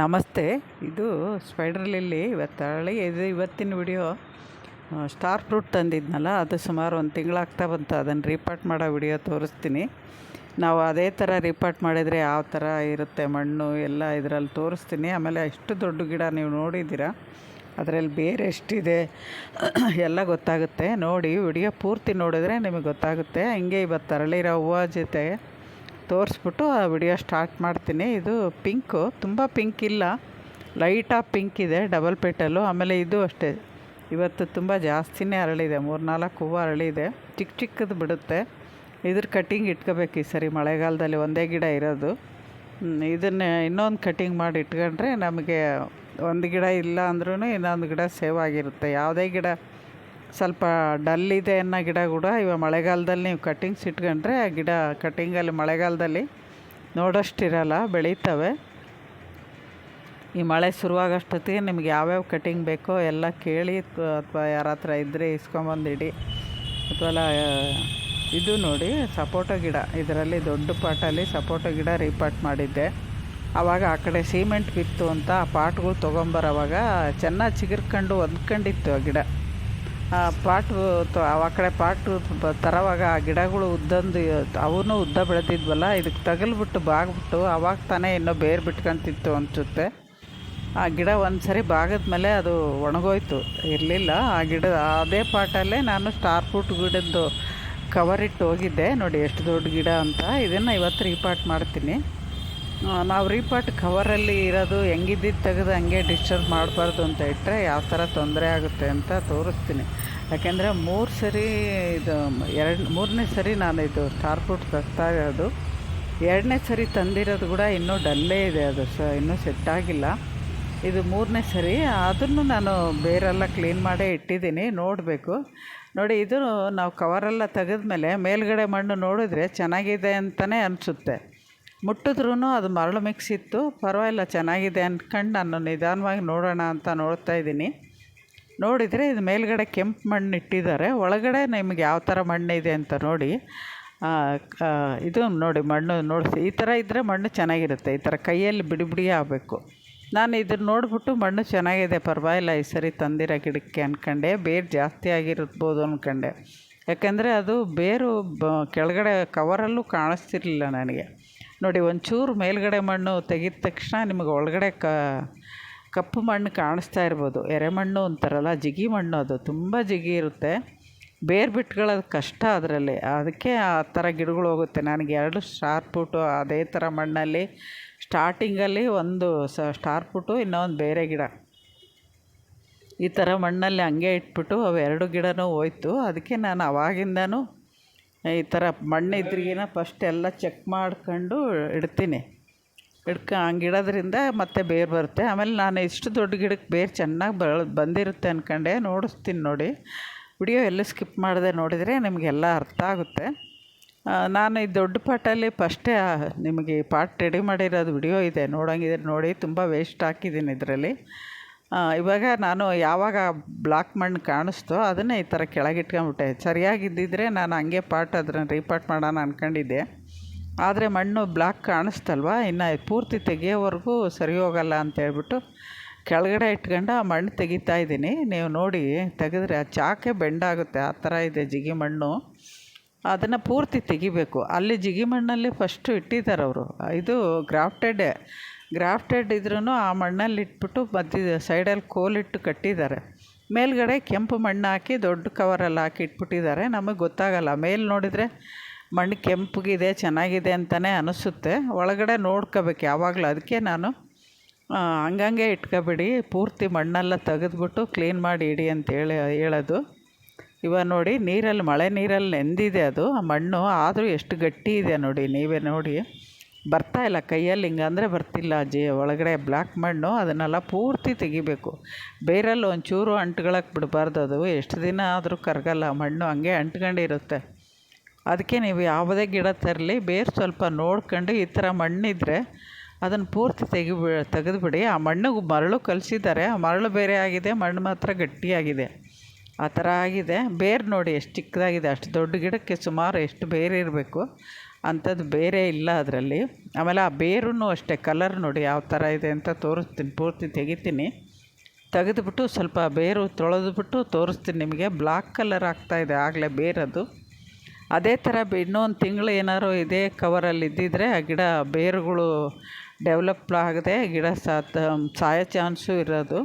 ನಮಸ್ತೆ. ಇದು spider lily ಇವತ್ತು ಇದು ಇವತ್ತಿನ ವಿಡಿಯೋ ಸ್ಟಾರ್ ಫ್ರೂಟ್ ತಂದಿದ್ನಲ್ಲ, ಅದು ಸುಮಾರು ಒಂದು ತಿಂಗಳಾಗ್ತಾ ಬಂತು. ಅದನ್ನು ರೀಪಾರ್ಟ್ ಮಾಡೋ ವಿಡಿಯೋ ತೋರಿಸ್ತೀನಿ. ನಾವು ಅದೇ ಥರ ರೀಪಾರ್ಟ್ ಮಾಡಿದರೆ ಯಾವ ಥರ ಇರುತ್ತೆ ಮಣ್ಣು ಎಲ್ಲ ಇದರಲ್ಲಿ ತೋರಿಸ್ತೀನಿ. ಆಮೇಲೆ ಎಷ್ಟು ದೊಡ್ಡ ಗಿಡ ನೀವು ನೋಡಿದ್ದೀರಾ? ಅದರಲ್ಲಿ ಬೇರೆ ಎಷ್ಟಿದೆ? ಎಲ್ಲ ಗೊತ್ತಾಗುತ್ತೆ. ನೋಡಿ, ವಿಡಿಯೋ ಪೂರ್ತಿ ನೋಡಿದ್ರೆ ನಿಮಗೆ ಗೊತ್ತಾಗುತ್ತೆ. ಹಿಂಗೆ ಇವತ್ತು ಅರಳಿರೋ ಹೂವು ಜೊತೆ ತೋರಿಸ್ಬಿಟ್ಟು ಆ ವಿಡಿಯೋ ಸ್ಟಾರ್ಟ್ ಮಾಡ್ತೀನಿ. ಇದು ಪಿಂಕು, ತುಂಬ ಪಿಂಕ್ ಇಲ್ಲ. ಲೈಟಾಗಿ ಪಿಂಕ್ ಇದೆ, ಡಬಲ್ ಪೇಟಲ್ಲು. ಆಮೇಲೆ ಇದು ಅಷ್ಟೇ. ಇವತ್ತು ತುಂಬ ಜಾಸ್ತಿನೇ ಅರಳಿದೆ ಮೂರು ನಾಲ್ಕು ಹೂವು ಅರಳಿದೆ ಚಿಕ್ಕ ಚಿಕ್ಕದು ಬಿಡುತ್ತೆ. ಇದ್ರ ಕಟ್ಟಿಂಗ್ ಇಟ್ಕೋಬೇಕು ಈ ಸರಿ ಮಳೆಗಾಲದಲ್ಲಿ ಒಂದೇ ಗಿಡ ಇರೋದು. ಇದನ್ನೇ ಇನ್ನೊಂದು ಕಟ್ಟಿಂಗ್ ಮಾಡಿ ಇಟ್ಕೊಂಡ್ರೆ ನಮಗೆ ಒಂದು ಗಿಡ ಇಲ್ಲ ಅಂದ್ರೂ ಇನ್ನೊಂದು ಗಿಡ ಸೇವ್ ಆಗಿರುತ್ತೆ. ಯಾವುದೇ ಗಿಡ ಸ್ವಲ್ಪ ಡಲ್ ಇದೆ ಅನ್ನೋ ಗಿಡ ಕೂಡ ಇವಾಗ ಮಳೆಗಾಲದಲ್ಲಿ ನೀವು ಕಟ್ಟಿಂಗ್ಸ್ ಇಟ್ಕೊಂಡ್ರೆ ಆ ಗಿಡ ಕಟ್ಟಿಂಗಲ್ಲಿ ಮಳೆಗಾಲದಲ್ಲಿ ನೋಡೋಷ್ಟಿರಲ್ಲ, ಬೆಳೀತವೆ. ಈ ಮಳೆ ಶುರುವಾಗೋಷ್ಟೊತ್ತಿಗೆ ನಿಮ್ಗೆ ಯಾವ್ಯಾವ ಕಟ್ಟಿಂಗ್ ಬೇಕೋ ಎಲ್ಲ ಕೇಳಿ ಅಥವಾ ಯಾರ ಹತ್ರ ಇದ್ದರೆ ಇಸ್ಕೊಂಬಂದಿಡಿ ಅಥವಾ ಇದು ನೋಡಿ, ಸಪೋಟೊ ಗಿಡ. ಇದರಲ್ಲಿ ದೊಡ್ಡ ಪಾಟಲ್ಲಿ ಸಪೋಟೊ ಗಿಡ ರೀಪಾಟ್ ಮಾಡಿದ್ದೆ. ಆವಾಗ ಆ ಕಡೆ ಸಿಮೆಂಟ್ ಬಿತ್ತು ಅಂತ ಆ ಪಾಟ್ಗಳು ತೊಗೊಂಬರೋವಾಗ ಚೆನ್ನಾಗಿ ಚಿಗುರ್ಕೊಂಡು ಹೊಂದ್ಕೊಂಡಿತ್ತು ಆ ಗಿಡ. ಪಾಟು ಆ ಕಡೆ ಪಾಟು ತರೋವಾಗ ಆ ಗಿಡಗಳು ಉದ್ದಂದು ಅವನು ಉದ್ದ ಬೆಳೆದಿದ್ವಲ್ಲ ಇದಕ್ಕೆ ತಗಲ್ಬಿಟ್ಟು ಬಾಗ್ಬಿಟ್ಟು ಅವಾಗ ತಾನೇ ಇನ್ನೂ ಬೇರು ಬಿಟ್ಕೊಂತಿತ್ತು ಅನಿಸುತ್ತೆ. ಆ ಗಿಡ ಒಂದು ಸರಿ ಬಾಗಿದ್ಮೇಲೆ ಅದು ಒಣಗೋಯ್ತು. ಇರಲಿಲ್ಲ. ಆ ಗಿಡ, ಅದೇ ಪಾಟಲ್ಲೇ ನಾನು ಸ್ಟಾರ್ ಫ್ರೂಟ್ ಗಿಡದ್ದು ಕವರ್ ಇಟ್ಟು ಹೋಗಿದ್ದೆ. ನೋಡಿ, ಎಷ್ಟು ದೊಡ್ಡ ಗಿಡ ಅಂತ. ಇದನ್ನು ಇವತ್ತು ರೀಪಾಟ್ ಮಾಡ್ತೀನಿ. ನಾವು ರೀಪಾಟ್ ಕವರಲ್ಲಿ ಇರೋದು ಹೆಂಗಿದ್ದಿದ್ದು ತೆಗೆದು ಹಂಗೆ ಡಿಸ್ಟರ್ಬ್ ಮಾಡಬಾರ್ದು ಅಂತ ಇಟ್ಟರೆ ಯಾವ ಥರ ತೊಂದರೆ ಆಗುತ್ತೆ ಅಂತ ತೋರಿಸ್ತೀನಿ. ಯಾಕೆಂದರೆ ಮೂರು ಸರಿ ಇದು, ಎರಡು, ಮೂರನೇ ಸರಿ ನಾನು ಇದು ಸ್ಟಾರ್ ಫ್ರೂಟ್ ತರ್ತಾ ಇರೋದು. ಎರಡನೇ ಸರಿ ತಂದಿರೋದು ಕೂಡ ಇನ್ನೂ ಡಲ್ಲೇ ಇದೆ ಅದು ಸ ಇನ್ನೂ ಸೆಟ್ಟಾಗಿಲ್ಲ ಇದು ಮೂರನೇ ಸರಿ, ಅದನ್ನು ನಾನು ಬೇರೆಲ್ಲ ಕ್ಲೀನ್ ಮಾಡೇ ಇಟ್ಟಿದ್ದೀನಿ, ನೋಡಬೇಕು. ನೋಡಿ, ಇದು ನಾವು ಕವರೆಲ್ಲ ತೆಗೆದ ಮೇಲೆ ಮೇಲ್ಗಡೆ ಮಣ್ಣು ನೋಡಿದ್ರೆ ಚೆನ್ನಾಗಿದೆ ಅಂತಲೇ ಅನಿಸುತ್ತೆ. ಮುಟ್ಟಿದ್ರೂ ಅದು ಮರಳು ಮಿಕ್ಸ್ ಇತ್ತು. ಪರವಾಗಿಲ್ಲ, ಚೆನ್ನಾಗಿದೆ ಅಂದ್ಕೊಂಡು ನಾನು ನಿಧಾನವಾಗಿ ನೋಡೋಣ ಅಂತ ನೋಡ್ತಾ ಇದ್ದೀನಿ. ನೋಡಿದರೆ ಇದು ಮೇಲ್ಗಡೆ ಕೆಂಪು ಮಣ್ಣು ಇಟ್ಟಿದ್ದಾರೆ. ಒಳಗಡೆ ನಿಮ್ಗೆ ಯಾವ ಥರ ಮಣ್ಣಿದೆ ಅಂತ ನೋಡಿ. ಇದು ನೋಡಿ ಮಣ್ಣು ನೋಡಿಸಿ. ಈ ಥರ ಇದ್ದರೆ ಮಣ್ಣು ಚೆನ್ನಾಗಿರುತ್ತೆ. ಈ ಥರ ಕೈಯಲ್ಲಿ ಬಿಡಿ ಬಿಡಿ ಆಗಬೇಕು. ನಾನು ಇದನ್ನು ನೋಡಿಬಿಟ್ಟು ಮಣ್ಣು ಚೆನ್ನಾಗಿದೆ, ಪರವಾಗಿಲ್ಲ, ಈ ಸರಿ ತಂದಿರೋ ಗಿಡಕ್ಕೆ ಅಂದ್ಕೊಂಡೆ ಬೇರು ಜಾಸ್ತಿ ಆಗಿರ್ಬೋದು ಅಂದ್ಕೊಂಡೆ ಯಾಕೆಂದರೆ ಅದು ಬೇರು ಬ, ಕೆಳಗಡೆ ಕವರಲ್ಲೂ ಕಾಣಿಸ್ತಿರ್ಲಿಲ್ಲ ನನಗೆ. ನೋಡಿ, ಒಂಚೂರು ಮೇಲ್ಗಡೆ ಮಣ್ಣು ತೆಗೆದ ತಕ್ಷಣ ನಿಮಗೆ ಒಳಗಡೆ ಕ, ಕಪ್ಪು ಮಣ್ಣು ಕಾಣಿಸ್ತಾ ಇರ್ಬೋದು. ಎರೆಮಣ್ಣು ಅಂತಾರಲ್ಲ, ಜಿಗಿ ಮಣ್ಣು ಅದು. ತುಂಬ ಜಿಗಿ ಇರುತ್ತೆ. ಬೇರು ಬಿಟ್ಕೊಳ್ಳೋದು ಕಷ್ಟ ಅದರಲ್ಲಿ. ಅದಕ್ಕೆ ಆ ಥರ ಗಿಡಗಳು ಹೋಗುತ್ತೆ. ನನಗೆ ಎರಡು ಸ್ಟಾರ್ ಪುಟು ಅದೇ ಥರ ಮಣ್ಣಲ್ಲಿ, ಸ್ಟಾರ್ಟಿಂಗಲ್ಲಿ ಒಂದು ಸ, ಸ್ಟಾರ್ ಪುಟು ಇನ್ನೊಂದು ಬೇರೆ ಗಿಡ. ಈ ಥರ ಮಣ್ಣಲ್ಲಿ ಹಂಗೆ ಇಟ್ಬಿಟ್ಟು ಅವೆರಡು ಗಿಡನೂ ಹೋಯ್ತು. ಅದಕ್ಕೆ ನಾನು ಅವಾಗಿಂದನೂ ಈ ಥರ ಮಣ್ಣು ಇದ್ರಿಗಿನ ಫಸ್ಟ್ ಎಲ್ಲ ಚೆಕ್ ಮಾಡ್ಕೊಂಡು ಇಡ್ತೀನಿ. ಇಡ್ಕ, ಹಂಗೆ ಇಡೋದ್ರಿಂದ ಮತ್ತೆ ಬೇರು ಬರುತ್ತೆ. ಆಮೇಲೆ ನಾನು ಇಷ್ಟು ದೊಡ್ಡ ಗಿಡಕ್ಕೆ ಬೇರು ಚೆನ್ನಾಗಿ ಬೆಳೆ, ಬಂದಿರುತ್ತೆ ಅಂದ್ಕೊಂಡೆ ನೋಡಿಸ್ತೀನಿ ನೋಡಿ. ವಿಡಿಯೋ ಎಲ್ಲ ಸ್ಕಿಪ್ ಮಾಡದೆ ನೋಡಿದರೆ ನಿಮಗೆಲ್ಲ ಅರ್ಥ ಆಗುತ್ತೆ. ನಾನು ಈ ದೊಡ್ಡ ಪಾಟಲ್ಲಿ ಫಸ್ಟೇ ನಿಮಗೆ ಪಾಟ್ ರೆಡಿ ಮಾಡಿರೋದು ವಿಡಿಯೋ ಇದೆ. ನೋಡೋಂಗಿದ್ರೆ ನೋಡಿ, ತುಂಬ ವೇಸ್ಟ್ ಹಾಕಿದ್ದೀನಿ ಇದರಲ್ಲಿ. ಇವಾಗ ನಾನು ಯಾವಾಗ ಬ್ಲಾಕ್ ಮಣ್ಣು ಕಾಣಿಸ್ತೋ, ಅದನ್ನೇ ಈ ಥರ ಕೆಳಗಿಟ್ಕೊಂಬಿಟ್ಟೆ. ಸರಿಯಾಗಿದ್ದಿದ್ರೆ ನಾನು ಹಂಗೆ ಪಾಟ್ ಅದನ್ನು ರೀಪಾರ್ಟ್ ಮಾಡೋಣ ಅಂದ್ಕೊಂಡಿದ್ದೆ ಆದರೆ ಮಣ್ಣು ಬ್ಲಾಕ್ ಕಾಣಿಸ್ತಲ್ವ, ಇನ್ನು ಪೂರ್ತಿ ತೆಗಿಯೋವರೆಗೂ ಸರಿ ಹೋಗಲ್ಲ ಅಂತೇಳ್ಬಿಟ್ಟು ಕೆಳಗಡೆ ಇಟ್ಕೊಂಡು ಆ ಮಣ್ಣು ತೆಗಿತಾ ಇದ್ದೀನಿ. ನೀವು ನೋಡಿ, ತೆಗೆದ್ರೆ ಆ ಚಾಕೆ ಬೆಂಡಾಗುತ್ತೆ ಆ ಥರ ಇದೆ ಜಿಗಿ ಮಣ್ಣು. ಅದನ್ನು ಪೂರ್ತಿ ತೆಗಿಬೇಕು. ಅಲ್ಲಿ ಜಿಗಿ ಮಣ್ಣಲ್ಲಿ ಫಸ್ಟು ಇಟ್ಟಿದ್ದಾರೆ ಅವರು ಇದು ಗ್ರಾಫ್ಟೆಡ್ಡೇ ಗ್ರಾಫ್ಟೆಡ್ ಇದ್ರೂ ಆ ಮಣ್ಣಲ್ಲಿ ಇಟ್ಬಿಟ್ಟು ಮಧ್ಯ ಸೈಡಲ್ಲಿ ಕೋಲಿಟ್ಟು ಕಟ್ಟಿದ್ದಾರೆ. ಮೇಲ್ಗಡೆ ಕೆಂಪು ಮಣ್ಣು ಹಾಕಿ ದೊಡ್ಡ ಕವರಲ್ಲಿ ಹಾಕಿ ಇಟ್ಬಿಟ್ಟಿದ್ದಾರೆ. ನಮಗೆ ಗೊತ್ತಾಗಲ್ಲ. ಮೇಲೆ ನೋಡಿದರೆ ಮಣ್ಣು ಕೆಂಪಗಿದೆ, ಚೆನ್ನಾಗಿದೆ ಅಂತಲೇ ಅನಿಸುತ್ತೆ. ಒಳಗಡೆ ನೋಡ್ಕೋಬೇಕು. ಯಾವಾಗಲೂ ಅದಕ್ಕೆ ನಾನು ಹಂಗಂಗೆ ಇಟ್ಕೋಬಿಡಿ. ಪೂರ್ತಿ ಮಣ್ಣೆಲ್ಲ ತೆಗೆದ್ಬಿಟ್ಟು ಕ್ಲೀನ್ ಮಾಡಿ ಇಡಿ ಅಂತ ಹೇಳಿ, ಹೇಳೋದು. ಇವಾಗ ನೋಡಿ, ನೀರಲ್ಲಿ, ಮಳೆ ನೀರಲ್ಲಿ ನೆಂದಿದೆ ಅದು. ಆ ಮಣ್ಣು ಆದರೂ ಎಷ್ಟು ಗಟ್ಟಿ ಇದೆ ನೋಡಿ, ನೀವೇ ನೋಡಿ. ಬರ್ತಾ ಇಲ್ಲ, ಕೈಯಲ್ಲಿ ಹಿಂಗಂದರೆ ಬರ್ತಿಲ್ಲ ಜಿ ಒಳಗಡೆ ಬ್ಲ್ಯಾಕ್ ಮಣ್ಣು, ಅದನ್ನೆಲ್ಲ ಪೂರ್ತಿ ತೆಗಿಬೇಕು. ಬೇರಲ್ಲಿ ಒಂಚೂರು ಅಂಟ್ಗಳಕ್ಕೆ ಬಿಡಬಾರ್ದು ಅದು. ಎಷ್ಟು ದಿನ ಆದರೂ ಕರಗಲ್ಲ, ಮಣ್ಣು ಹಂಗೆ ಅಂಟ್ಕೊಂಡಿರುತ್ತೆ. ಅದಕ್ಕೆ ನೀವು ಯಾವುದೇ ಗಿಡ ತರಲಿ, ಬೇರು ಸ್ವಲ್ಪ ನೋಡ್ಕೊಂಡು ಈ ಥರ ಮಣ್ಣಿದ್ದರೆ ಅದನ್ನು ಪೂರ್ತಿ ತೆಗಿಬಿ, ತೆಗೆದುಬಿಡಿ. ಆ ಮಣ್ಣಿಗೆ ಮರಳು ಕಲಿಸಿದ್ದಾರೆ. ಆ ಮರಳು ಬೇರೆ ಆಗಿದೆ, ಮಣ್ಣು ಮಾತ್ರ ಗಟ್ಟಿಯಾಗಿದೆ. ಆ ಥರ ಆಗಿದೆ. ಬೇರು ನೋಡಿ ಎಷ್ಟು ಚಿಕ್ಕದಾಗಿದೆ, ಅಷ್ಟು ದೊಡ್ಡ ಗಿಡಕ್ಕೆ ಸುಮಾರು ಎಷ್ಟು ಬೇರೆ ಇರಬೇಕು ಅಂಥದ್ದು ಬೇರೆ ಇಲ್ಲ ಅದರಲ್ಲಿ. ಆಮೇಲೆ ಆ ಬೇರೂ ಅಷ್ಟೇ ಕಲರ್ ನೋಡಿ ಯಾವ ಥರ ಇದೆ ಅಂತ ತೋರಿಸ್ತೀನಿ, ಪೂರ್ತಿ ತೆಗಿತೀನಿ. ತೆಗೆದುಬಿಟ್ಟು ಸ್ವಲ್ಪ ಬೇರು ತೊಳೆದುಬಿಟ್ಟು ತೋರಿಸ್ತೀನಿ ನಿಮಗೆ. ಬ್ಲಾಕ್ ಕಲರ್ ಆಗ್ತಾಯಿದೆ ಆಗಲೇ ಬೇರದು ಅದೇ. ಥರ ಇನ್ನೊಂದು ತಿಂಗಳು ಏನಾದ್ರು ಇದೇ ಕವರಲ್ಲಿ ಇದ್ದಿದ್ದರೆ ಆ ಗಿಡ ಬೇರುಗಳು ಡೆವಲಪ್ ಆಗದೆ, ಗಿಡ ಸಾಯೋ ಚಾನ್ಸು ಇರೋದು.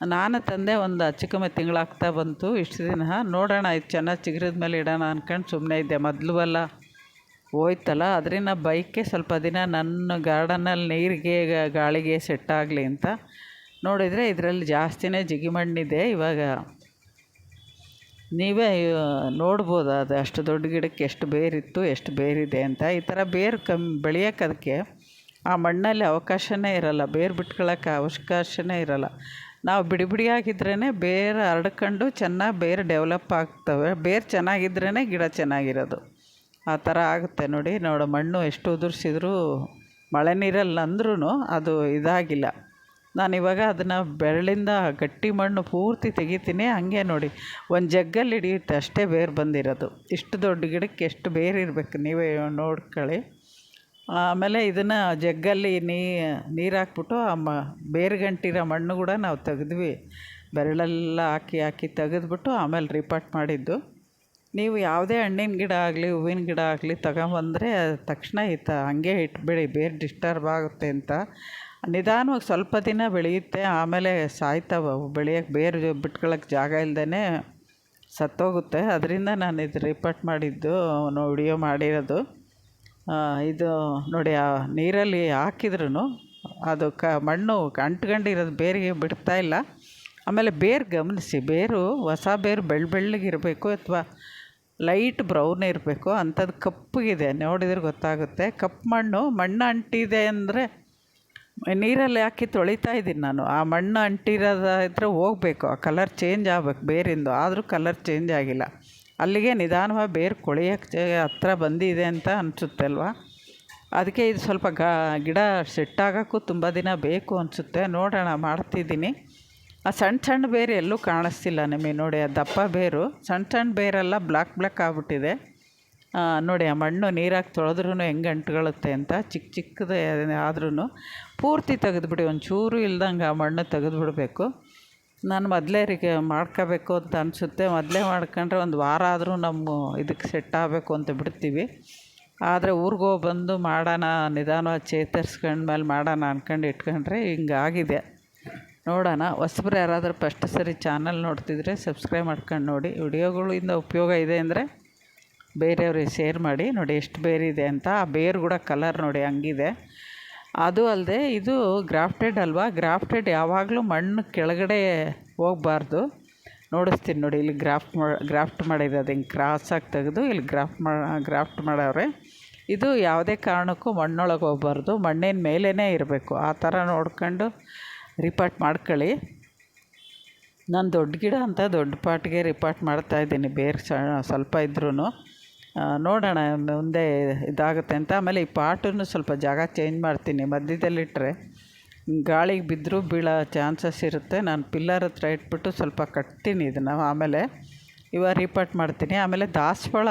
ನಾನು ತಂದೆ ಒಂದು ಅಚ್ಚುಕಮ್ಮೆ ಕಮ್ಮಿ ತಿಂಗಳಾಗ್ತಾ ಬಂತು, ಇಷ್ಟು ದಿನ ನೋಡೋಣ ಇದು ಚೆನ್ನಾಗಿ ಚಿಗುರಿದ ಮೇಲೆ ಇಡೋಣ ಅಂದ್ಕೊಂಡು ಸುಮ್ಮನೆ ಇದ್ದೆ. ಮೊದಲು ಅಲ್ಲ, ಹೋಯ್ತಲ್ಲ, ಅದರಿಂದ ಬೈಕೆ ಸ್ವಲ್ಪ ದಿನ ನನ್ನ ಗಾರ್ಡನಲ್ಲಿ ನೀರಿಗೆ ಗಾಳಿಗೆ ಸೆಟ್ ಆಗಲಿ ಅಂತ ನೋಡಿದರೆ ಇದರಲ್ಲಿ ಜಾಸ್ತಿನೇ ಜಿಗಿಮಣ್ಣಿದೆ ಇವಾಗ ನೀವೇ ನೋಡ್ಬೋದು ಅದು ಅಷ್ಟು ದೊಡ್ಡ ಗಿಡಕ್ಕೆ ಎಷ್ಟು ಬೇರಿತ್ತು, ಎಷ್ಟು ಬೇರಿದೆ ಅಂತ. ಈ ಥರ ಬೇರು ಕಮ್ಮಿ ಬೆಳೆಯೋಕ್ಕದಕ್ಕೆ ಆ ಮಣ್ಣಲ್ಲಿ ಅವಕಾಶವೇ ಇರಲ್ಲ, ಬೇರು ಬಿಟ್ಕೊಳ್ಳೋಕ್ಕೆ ಅವಕಾಶವೇ ಇರೋಲ್ಲ. ನಾವು ಬಿಡಿ ಬಿಡಿಯಾಗಿದ್ರೇ ಬೇರು ಹರಡ್ಕೊಂಡು ಚೆನ್ನಾಗಿ ಬೇರು ಡೆವಲಪ್ ಆಗ್ತವೆ. ಬೇರು ಚೆನ್ನಾಗಿದ್ರೇ ಗಿಡ ಚೆನ್ನಾಗಿರೋದು. ಆ ಥರ ಆಗುತ್ತೆ ನೋಡಿ. ನೋಡು, ಮಣ್ಣು ಎಷ್ಟು ಉದುರಿಸಿದ್ರೂ ಮಳೆ ನೀರಲ್ಲಿ ಅಂದ್ರೂ ಅದು ಇದಾಗಿಲ್ಲ. ನಾನು ಇವಾಗ ಅದನ್ನು ಬೆರಳಿಂದ ಗಟ್ಟಿ ಮಣ್ಣು ಪೂರ್ತಿ ತೆಗಿತೀನಿ. ಹಂಗೆ ನೋಡಿ, ಒಂದು ಜಗ್ಗಲ್ಲಿ ಹಿಡಿಯುತ್ತೆ ಅಷ್ಟೇ ಬೇರು ಬಂದಿರೋದು. ಇಷ್ಟು ದೊಡ್ಡ ಗಿಡಕ್ಕೆ ಎಷ್ಟು ಬೇರು ಇರಬೇಕು ನೀವೇ ನೋಡ್ಕೊಳ್ಳಿ. ಆಮೇಲೆ ಇದನ್ನು ಜಗ್ಗಲ್ಲಿ ನೀರು ಹಾಕ್ಬಿಟ್ಟು ಆ ಮ ಬೇರ್ಗಂಟಿರೋ ಮಣ್ಣು ಕೂಡ ನಾವು ತೆಗೆದ್ವಿ. ಬೆರಳೆಲ್ಲ ಹಾಕಿ ಹಾಕಿ ತೆಗೆದ್ಬಿಟ್ಟು ಆಮೇಲೆ ರಿಪಾಟ್ ಮಾಡಿದ್ದು. ನೀವು ಯಾವುದೇ ಹಣ್ಣಿನ ಗಿಡ ಆಗಲಿ, ಹೂವಿನ ಗಿಡ ಆಗಲಿ ತಗೊಂಬಂದರೆ ತಕ್ಷಣ ಈತ ಹಂಗೆ ಇಟ್ಬಿಡಿ, ಬೇರೆ ಡಿಸ್ಟರ್ಬ್ ಆಗುತ್ತೆ ಅಂತ. ನಿಧಾನವಾಗಿ ಸ್ವಲ್ಪ ದಿನ ಬೆಳೆಯುತ್ತೆ, ಆಮೇಲೆ ಸಾಯ್ತವೆ ಬೆಳೆಯೋಕ್ಕೆ ಬೇರು ಬಿಟ್ಕೊಳಕ್ಕೆ ಜಾಗ ಇಲ್ಲದೇ ಸತ್ತೋಗುತ್ತೆ. ಅದರಿಂದ ನಾನು ಇದು ರಿಪೋರ್ಟ್ ಮಾಡಿದ್ದು ವಿಡಿಯೋ ಮಾಡಿರೋದು. ಇದು ನೋಡಿ, ಆ ನೀರಲ್ಲಿ ಹಾಕಿದ್ರೂ ಅದು ಕ, ಮಣ್ಣು ಅಂಟ್ಕೊಂಡಿರೋದು ಬೇರಿಗೆ ಬಿಡ್ತಾ ಇಲ್ಲ. ಆಮೇಲೆ ಬೇರು ಗಮನಿಸಿ, ಬೇರು ಹೊಸ ಬೇರು ಬೆಳ್ಳ ಬೆಳ್ಳಗಿರಬೇಕು ಅಥವಾ ಲೈಟ್ ಬ್ರೌನ್ ಇರಬೇಕು ಅಂಥದ್ದು ಕಪ್ಪಗಿದೆ. ನೋಡಿದ್ರೆ ಗೊತ್ತಾಗುತ್ತೆ. ಕಪ್ಪು ಮಣ್ಣು ಮಣ್ಣು ಅಂಟಿದೆ ಅಂದರೆ ನೀರಲ್ಲಿ ಹಾಕಿ ತೊಳಿತಾ ಇದ್ದೀನಿ ನಾನು. ಆ ಮಣ್ಣು ಅಂಟಿರೋದಾದರೆ ಹೋಗ್ಬೇಕು. ಆ ಕಲರ್ ಚೇಂಜ್ ಆಗ್ಬೇಕು ಬೇರಿಂದು. ಆದರೂ ಕಲರ್ ಚೇಂಜ್ ಆಗಿಲ್ಲ. ಅಲ್ಲಿಗೆ ನಿಧಾನವಾಗಿ ಬೇರು ಕೊಳೆಯೋಕ್ಕೆ ಹತ್ರ ಬಂದಿದೆ ಅಂತ ಅನಿಸುತ್ತೆ ಅಲ್ವಾ ಅದಕ್ಕೆ ಇದು ಸ್ವಲ್ಪ ಗಾ, ಗಿಡ ಸೆಟ್ ಆಗೋಕ್ಕೂ ತುಂಬ ದಿನ ಬೇಕು ಅನಿಸುತ್ತೆ. ನೋಡೋಣ, ಮಾಡ್ತಿದ್ದೀನಿ. ಆ ಸಣ್ಣ ಸಣ್ಣ ಬೇರು ಎಲ್ಲೂ ಕಾಣಿಸ್ತಿಲ್ಲ ನಿಮಗೆ ನೋಡಿ, ಆ ದಪ್ಪ ಬೇರು. ಸಣ್ಣ ಸಣ್ಣ ಬೇರೆಲ್ಲ ಬ್ಲಾಕ್ ಬ್ಲ್ಯಾಕ್ ಆಗಿಬಿಟ್ಟಿದೆ. ನೋಡಿ, ಆ ಮಣ್ಣು ನೀರಾಗಿ ತೊಳೆದ್ರೂ ಹೆಂಗೆ ಅಂಟ್ಕೊಳ್ಳುತ್ತೆ ಅಂತ ಚಿಕ್ಕ ಚಿಕ್ಕದೇ ಆದ್ರೂ ಪೂರ್ತಿ ತೆಗೆದುಬಿಡಿ, ಒಂಚೂರು ಇಲ್ದಂಗೆ ಆ ಮಣ್ಣು ತೆಗೆದ್ಬಿಡ್ಬೇಕು. ನಾನು ಮೊದಲೇ ರಿಗೆ ಮಾಡ್ಕೋಬೇಕು ಅಂತ ಅನಿಸುತ್ತೆ. ಮೊದಲೇ ಮಾಡ್ಕೊಂಡ್ರೆ ಒಂದು ವಾರ ಆದರೂ ನಮ್ಮ ಇದಕ್ಕೆ ಸೆಟ್ ಆಗಬೇಕು ಅಂತ ಬಿಡ್ತೀವಿ. ಆದರೆ ಊರಿಗೆ ಹೋಗಿ ಬಂದು ಮಾಡೋಣ ನಿಧಾನವಾಗಿ ಚೇತರಿಸ್ಕೊಂಡ್ಮೇಲೆ ಮಾಡೋಣ ಅಂದ್ಕೊಂಡು ಇಟ್ಕೊಂಡ್ರೆ ಹಿಂಗಾಗಿದೆ ನೋಡೋಣ, ಹೊಸಬ್ರು ಯಾರಾದರೂ ಫಸ್ಟ್ ಸರಿ ಚಾನಲ್ ನೋಡ್ತಿದ್ರೆ ಸಬ್ಸ್ಕ್ರೈಬ್ ಮಾಡ್ಕೊಂಡು ನೋಡಿ. ವಿಡಿಯೋಗಳಿಂದ ಉಪಯೋಗ ಇದೆ ಅಂದರೆ ಬೇರೆಯವ್ರಿಗೆ ಶೇರ್ ಮಾಡಿ. ನೋಡಿ, ಎಷ್ಟು ಬೇರಿದೆ ಅಂತ. ಆ ಬೇರು ಕೂಡ ಕಲರ್ ನೋಡಿ, ಹಂಗಿದೆ. ಅದು ಅಲ್ಲದೆ ಇದು ಗ್ರಾಫ್ಟೆಡ್ ಅಲ್ವಾ? ಗ್ರಾಫ್ಟೆಡ್ ಯಾವಾಗಲೂ ಮಣ್ಣು ಕೆಳಗಡೆ ಹೋಗಬಾರ್ದು. ನೋಡಿಸ್ತೀನಿ ನೋಡಿ, ಇಲ್ಲಿ ಗ್ರಾಫ್ಟ್ ಮಾ, ಗ್ರಾಫ್ಟ್ ಮಾಡಿರೋದು ಹಿಂಗೆ ಕ್ರಾಸಾಗಿ ತೆಗೆದು ಇಲ್ಲಿ ಗ್ರಾಫ್ಟ್ ಮಾ, ಗ್ರಾಫ್ಟ್ ಮಾಡವ್ರೆ. ಇದು ಯಾವುದೇ ಕಾರಣಕ್ಕೂ ಮಣ್ಣೊಳಗೆ ಹೋಗ್ಬಾರ್ದು, ಮಣ್ಣಿನ ಮೇಲೇ ಇರಬೇಕು. ಆ ಥರ ನೋಡ್ಕೊಂಡು ರಿಪಾರ್ಟ್ ಮಾಡ್ಕೊಳ್ಳಿ. ನಾನು ದೊಡ್ಡ ಗಿಡ ಅಂತ ದೊಡ್ಡ ಪಾಟ್ಗೆ ರಿಪಾರ್ಟ್ ಮಾಡ್ತಾಯಿದ್ದೀನಿ ಬೇರೆ ಸ್ವಲ್ಪ ಇದ್ರೂ ನೋಡೋಣ ಮುಂದೆ ಇದಾಗುತ್ತೆ ಅಂತ. ಆಮೇಲೆ ಈ ಪಾಟನ್ನು ಸ್ವಲ್ಪ ಜಾಗ ಚೇಂಜ್ ಮಾಡ್ತೀನಿ. ಮಧ್ಯದಲ್ಲಿಟ್ಟರೆ ಗಾಳಿಗೆ ಬಿದ್ದರೂ ಬೀಳೋ ಚಾನ್ಸಸ್ ಇರುತ್ತೆ. ನಾನು ಪಿಲ್ಲರ್ ಹತ್ರ ಇಟ್ಬಿಟ್ಟು ಸ್ವಲ್ಪ ಕಟ್ತೀನಿ ಇದನ್ನು. ಆಮೇಲೆ ಇವಾಗ ರೀಪಾಟ್ ಮಾಡ್ತೀನಿ. ಆಮೇಲೆ ದಾಸವಾಳ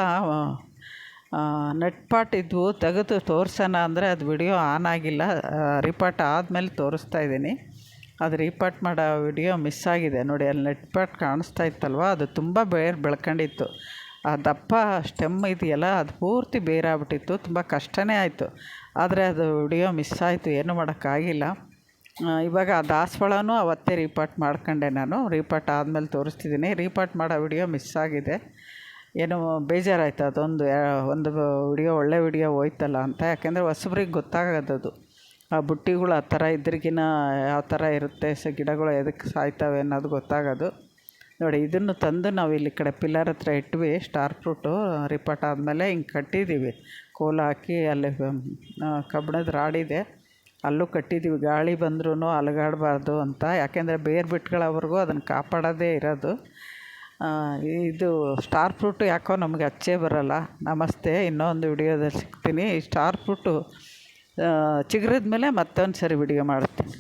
ನೆಟ್ ಪಾಟ್ ಇದ್ವು. ತೆಗೆದು ತೋರಿಸೋಣ ಅಂದರೆ ಅದು ವಿಡಿಯೋ ಆನ್ ಆಗಿಲ್ಲ. ರೀಪಾಟ್ ಆದಮೇಲೆ ತೋರಿಸ್ತಾ ಇದ್ದೀನಿ. ಅದು ರೀಪಾಟ್ ಮಾಡೋ ವಿಡಿಯೋ ಮಿಸ್ ಆಗಿದೆ. ನೋಡಿ, ಅಲ್ಲಿ ನೆಟ್ ಪಾಟ್ ಕಾಣಿಸ್ತಾ ಇತ್ತಲ್ವ? ಅದು ತುಂಬ ಬೇರೆ ಬೆಳ್ಕೊಂಡಿತ್ತು. ಆ ದಪ್ಪ ಸ್ಟೆಮ್ ಇದೆಯಲ್ಲ, ಅದು ಪೂರ್ತಿ ಬೇರಾಗ್ಬಿಟ್ಟಿತ್ತು, ತುಂಬ ಕಷ್ಟವೇ ಆಯಿತು. ಆದರೆ ಅದು ವಿಡಿಯೋ ಮಿಸ್ ಆಯಿತು, ಏನೂ ಮಾಡೋಕ್ಕಾಗಿಲ್ಲ. ಇವಾಗ ಆ ದಾಸವಾಳನೂ ಅವತ್ತೇ ರೀಪಾಟ್ ಮಾಡ್ಕೊಂಡೆ ನಾನು. ರೀಪಾಟ್ ಆದಮೇಲೆ ತೋರಿಸ್ತಿದ್ದೀನಿ. ರೀಪಾಟ್ ಮಾಡೋ ವಿಡಿಯೋ ಮಿಸ್ ಆಗಿದೆ. ಏನೋ ಬೇಜಾರಾಯಿತು, ಅದೊಂದು ಒಂದು ವಿಡಿಯೋ, ಒಳ್ಳೆ ವಿಡಿಯೋ ಹೋಯ್ತಲ್ಲ ಅಂತ. ಯಾಕೆಂದರೆ ಹೊಸಬ್ರಿಗೆ ಗೊತ್ತಾಗೋದದು ಆ ಬುಟ್ಟಿಗಳು ಆ ಥರ ಇದ್ರಿಗಿನ ಯಾವ ಥರ ಇರುತ್ತೆ, ಸೊ ಗಿಡಗಳು ಎದಕ್ಕೆ ಸಾಯ್ತವೆ ಅನ್ನೋದು ಗೊತ್ತಾಗೋದು. ನೋಡಿ, ಇದನ್ನು ತಂದು ನಾವು ಇಲ್ಲಿ ಕಡೆ ಪಿಲ್ಲರ್ ಹತ್ರ ಇಟ್ವಿ ಸ್ಟಾರ್ ಫ್ರೂಟು ರಿಪೋರ್ಟ್ ಆದಮೇಲೆ ಹಿಂಗೆ ಕಟ್ಟಿದ್ದೀವಿ ಕೋಲ ಹಾಕಿ ಅಲ್ಲಿ ಕಬ್ಬಿಣದ ರಾಡಿದೆ. ಅಲ್ಲೂ ಕಟ್ಟಿದ್ದೀವಿ ಗಾಳಿ ಬಂದ್ರೂ ಅಲುಗಾಡಬಾರ್ದು ಅಂತ. ಯಾಕೆಂದರೆ ಬೇರು ಬಿಟ್ಗಳವರೆಗೂ ಅದನ್ನು ಕಾಪಾಡೋದೇ ಇರೋದು. ಇದು ಸ್ಟಾರ್ ಫ್ರೂಟು ಯಾಕೋ ನಮಗೆ ಹಚ್ಚೇ ಬರೋಲ್ಲ. ನಮಸ್ತೆ, ಇನ್ನೊಂದು ವಿಡಿಯೋದಲ್ಲಿ ಸಿಗ್ತೀನಿ. ಸ್ಟಾರ್ ಫ್ರೂಟು ಚಿಗುರಿದ ಮೇಲೆ ಮತ್ತೊಂದು ಸರಿ ವಿಡಿಯೋ ಮಾಡ್ತೀನಿ.